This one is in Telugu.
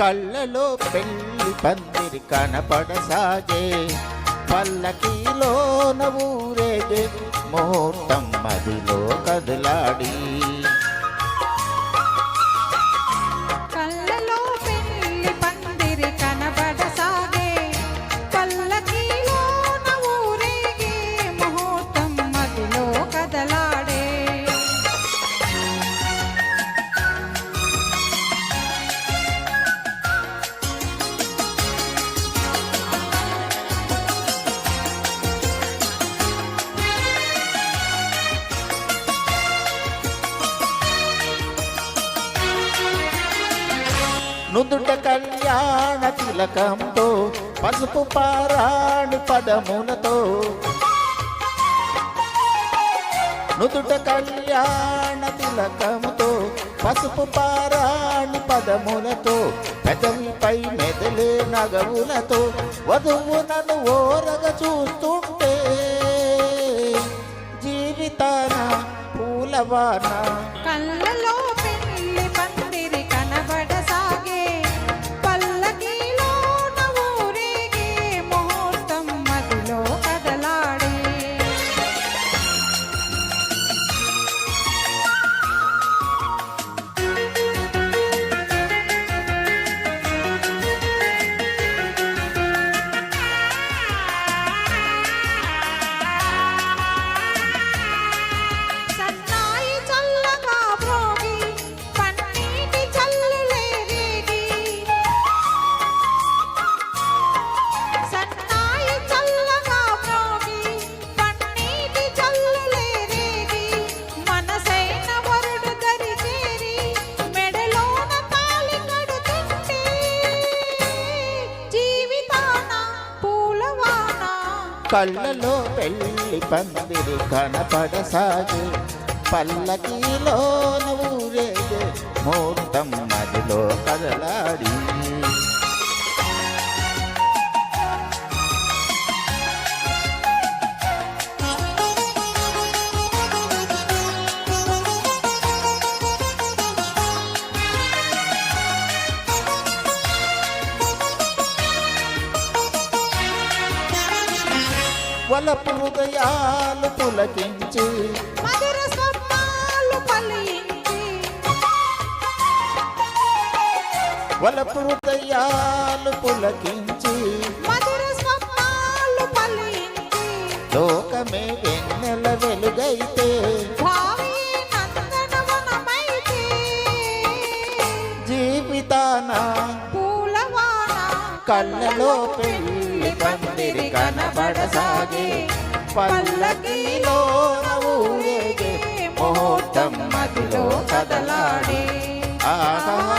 కళ్ళలో పెళ్ళి పందిరి కనపడసాగే పల్లకీలో ఊరేగే ముహూర్తం కదలాడి. నుదుట కళ్యాణ తిలకంతో పసుపు పారాణి పదములతో. నుదుట కళ్యాణ తిలకంతో పసుపు పారాణి పదములతో పెదవిపై మెదలే నగవులతో వధువు నన్ను ఓరగ చూస్తుంటే. జీవితాన పూలవాన కళ్ళలో కళ్ళలో పెళ్ళి పందిరి కనపడసాగే పల్లకీలో ఊరేగే ముహూర్తం మదిలో కదలాడి. వలపు హృదయాలు పులకించి మధుర స్వప్నాలు పలించి. వలపు హృదయాలు పులకించి మధుర స్వప్నాలు పలించి. లోకమే వెన్నెల వెలుగైతే జీవితాన పూలవాన కళ్ళలో పెళ్ళి పందిరి కనబడసాగే. పల్లకీలో ఊరేగే ముహూర్తం మదిలో కదలాడే. ఆహా.